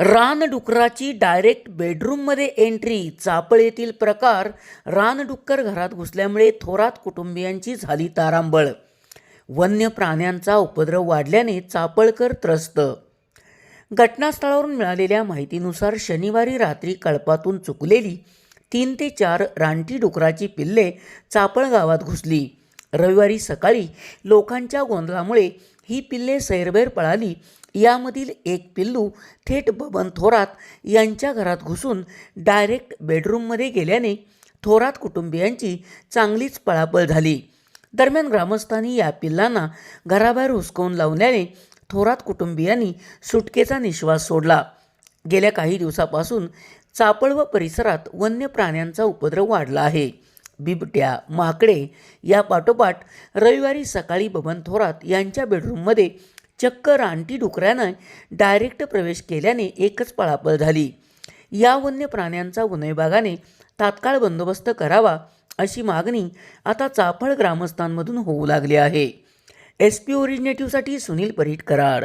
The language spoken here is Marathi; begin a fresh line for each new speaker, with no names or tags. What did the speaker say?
रानडुकराची डायरेक्ट बेडरूममध्ये एंट्री चापळ येथील प्रकार रानडुक्कर घरात घुसल्यामुळे थोरात कुटुंबियांची झाली तारांबळ. वन्य प्राण्यांचा उपद्रव वाढल्याने चापळकर त्रस्त. घटनास्थळावरून मिळालेल्या माहितीनुसार शनिवारी रात्री कळपातून चुकलेली तीन ते चार रानटी डुकराची पिल्ले चापळ गावात घुसली. रविवारी सकाळी लोकांच्या गोंधळामुळे ही पिल्ले सैरभैर पळाली यामधील एक पिल्लू थेट बबन थोरात यांच्या घरात घुसून डायरेक्ट बेडरूममध्ये गेल्याने थोरात कुटुंबियांची चांगलीच पळापळ झाली. दरम्यान ग्रामस्थांनी या पिल्लांना घराबाहेर हुसकावून लावल्याने थोरात कुटुंबियांनी सुटकेचा निश्वास सोडला. गेल्या काही दिवसापासून चापळ व परिसरात वन्य प्राण्यांचा उपद्रव वाढला आहे. बिबट्या माकडे या पाठोपाठ रविवारी सकाळी बबन थोरात यांच्या बेडरूममध्ये चक्क रानटी डुकऱ्यानं डायरेक्ट प्रवेश केल्याने एकच पळापळ झाली. या वन्य प्राण्यांचा वनविभागाने तात्काळ बंदोबस्त करावा अशी मागणी आता चाफळ ग्रामस्थांमधून होऊ लागली आहे. एस पी ओरिजिनेटिव्हसाठी सुनील परीट कराड